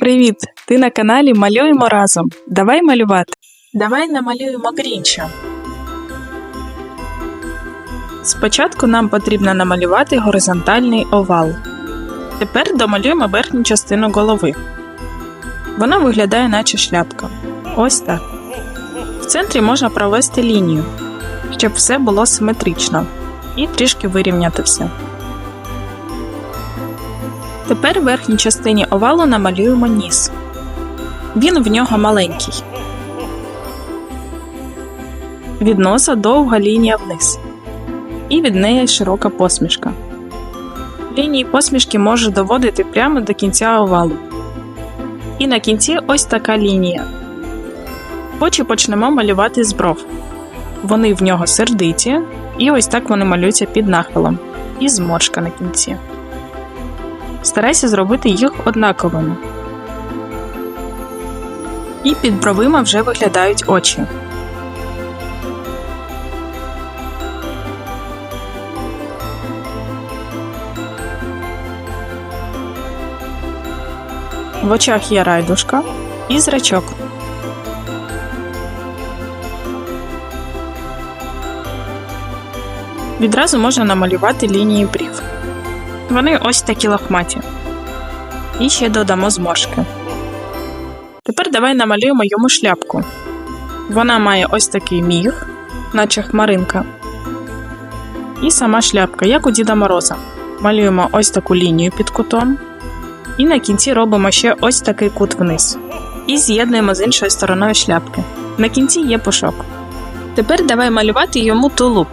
Привіт! Ти на каналі Малюємо разом. Давай малювати. Давай намалюємо Грінча. Спочатку нам потрібно намалювати горизонтальний овал. Тепер домалюємо верхню частину голови. Вона виглядає наче шляпка. Ось так. В центрі можна провести лінію, щоб все було симетрично і трішки вирівняти все. Тепер в верхній частині овалу намалюємо ніс. Він в нього маленький. Від носа довга лінія вниз. І від неї широка посмішка. Лінії посмішки може доводити прямо до кінця овалу. І на кінці ось така лінія. Очі почнемо малювати з бров. Вони в нього сердиті, і ось так вони малюються під нахилом. І зморшка на кінці. Старайся зробити їх однаковими. І під бровима вже виглядають очі. В очах є райдушка і зрачок. Відразу можна намалювати лінії брів. Вони ось такі лохматі. І ще додамо зморшки. Тепер давай намалюємо йому шляпку. Вона має ось такий міг, наче хмаринка. І сама шляпка, як у Діда Мороза. Малюємо ось таку лінію під кутом. І на кінці робимо ще ось такий кут вниз. І з'єднуємо з іншою стороною шляпки. На кінці є пушок. Тепер давай малювати йому тулуб.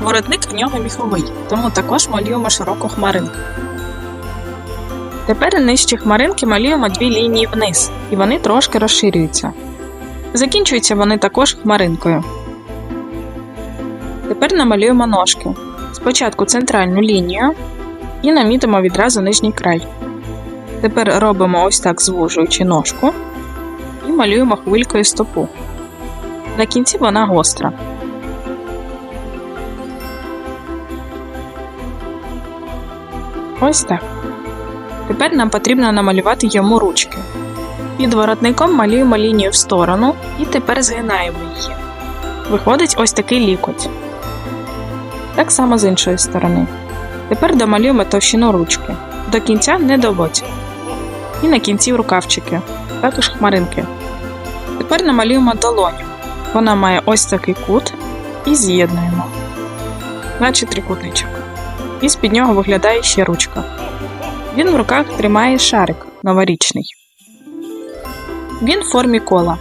Воротник в нього міховий, тому також малюємо широку хмаринку. Тепер нижче хмаринки малюємо дві лінії вниз, і вони трошки розширюються. Закінчуються вони також хмаринкою. Тепер намалюємо ножки. Спочатку центральну лінію і намітимо відразу нижній край. Тепер робимо ось так звужуючи ножку і малюємо хвилькою стопу. На кінці вона гостра. Ось так. Тепер нам потрібно намалювати йому ручки. Під воротником малюємо лінію в сторону і тепер згинаємо її. Виходить ось такий лікоть. Так само з іншої сторони. Тепер домалюємо товщину ручки. До кінця не доводь. І на кінці рукавчики, також хмаринки. Тепер намалюємо долоню. Вона має ось такий кут і з'єднуємо, наче трикутничок. І з під нього виглядає ще ручка. Він в руках тримає шарик новорічний. Він в формі кола.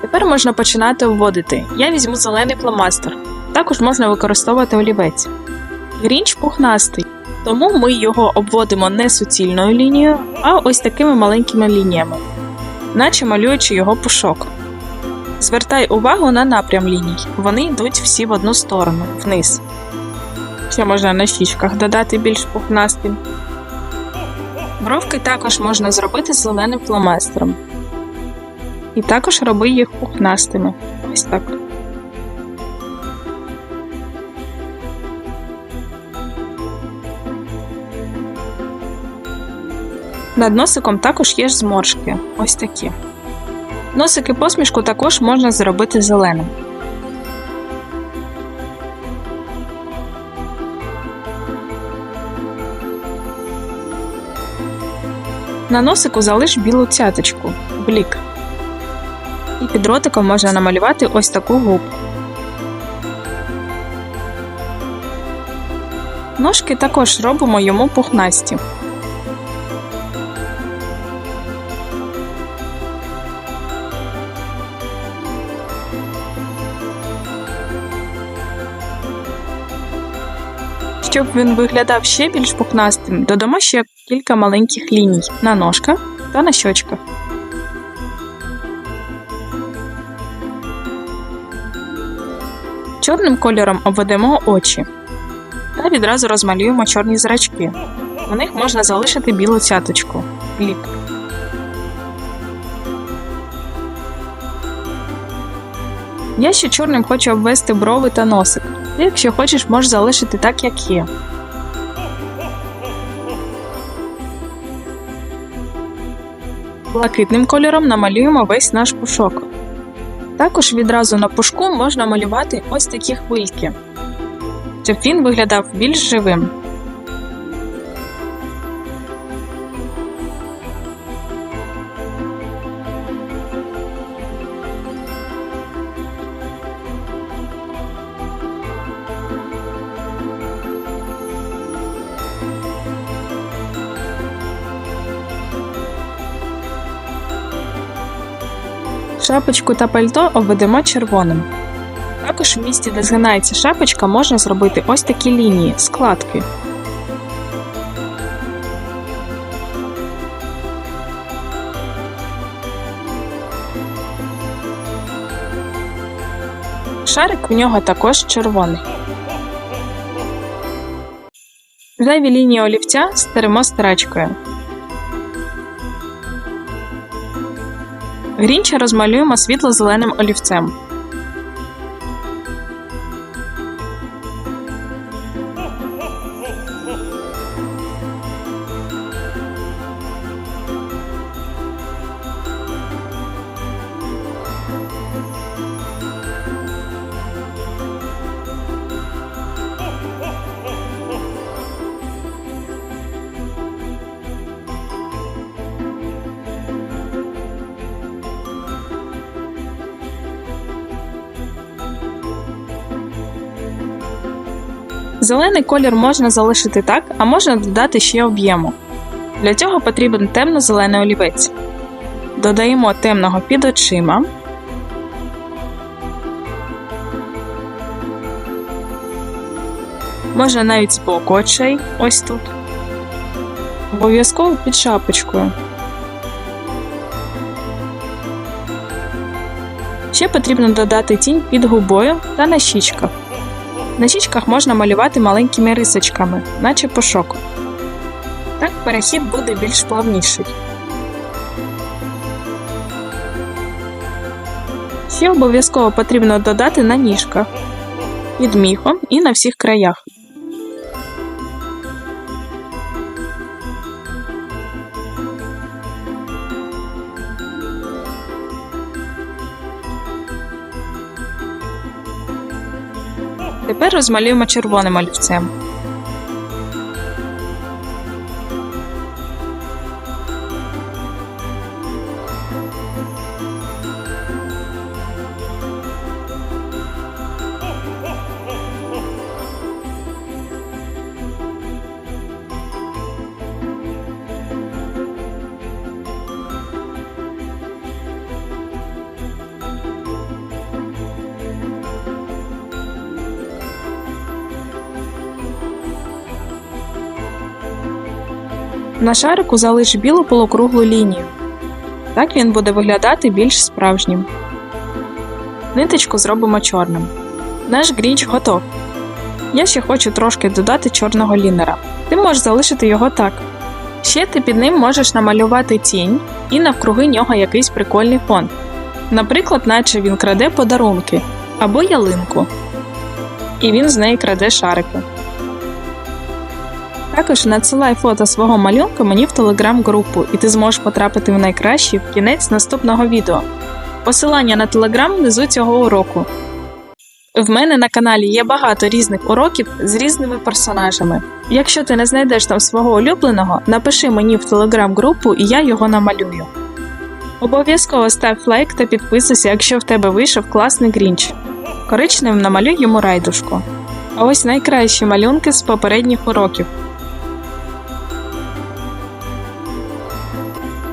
Тепер можна починати вводити. Я візьму зелений фломастер. Також можна використовувати олівець. Грінч пухнастий, тому ми його обводимо не суцільною лінією, а ось такими маленькими лініями, наче малюючи його пушок. Звертай увагу на напрям ліній. Вони йдуть всі в одну сторону, вниз. Ще можна на щічках додати більш пухнастим. Бровки також можна зробити зеленим фломастером. І також роби їх пухнастими. Ось так. Над носиком також є ж зморшки. Ось такі. Носик і посмішку також можна зробити зеленим. На носику залиш білу цяточку, блік. І під ротиком можна намалювати ось таку губку. Ножки також робимо йому пухнасті. Щоб він виглядав ще більш пухнастим, додамо ще кілька маленьких ліній на ножках та на щочках. Чорним кольором обведемо очі та відразу розмалюємо чорні зрачки. У них можна залишити білу цяточку блік. Я ще чорним хочу обвести брови та носик. Ти, якщо хочеш, можеш залишити так, як є. Блакитним кольором намалюємо весь наш пушок. Також відразу на пушку можна малювати ось такі хвильки, щоб він виглядав більш живим. Шапочку та пальто обведемо червоним. Також в місці, де згинається шапочка, можна зробити ось такі лінії, складки. Шарик у нього також червоний. Зайві лінії олівця стеремо стирачкою. Грінча розмалюємо світло-зеленим олівцем. Зелений колір можна залишити так, а можна додати ще об'єму. Для цього потрібен темно-зелений олівець. Додаємо темного під очима. Можна навіть з боку очей, ось тут. Обов'язково під шапочкою. Ще потрібно додати тінь під губою та на щічках. На щічках можна малювати маленькими рисочками, наче пошок. Так перехід буде більш плавніший. Ще обов'язково потрібно додати на ніжках, під міхом і на всіх краях. Тепер розмалюємо червоним олівцем. На шарику залиш білу полукруглу лінію. Так він буде виглядати більш справжнім. Ниточку зробимо чорним. Наш грінч готов. Я ще хочу трошки додати чорного лінера. Ти можеш залишити його так. Ще ти під ним можеш намалювати тінь і навкруги нього якийсь прикольний фон. Наприклад, наче він краде подарунки або ялинку. І він з неї краде шарики. Також надсилай фото свого малюнка мені в телеграм-групу, і ти зможеш потрапити в найкращий в кінець наступного відео. Посилання на телеграм внизу цього уроку. В мене на каналі є багато різних уроків з різними персонажами. Якщо ти не знайдеш там свого улюбленого, напиши мені в телеграм-групу і я його намалюю. Обов'язково став лайк та підписуйся, якщо в тебе вийшов класний грінч. Коричневим намалюй йому райдушку. А ось найкращі малюнки з попередніх уроків.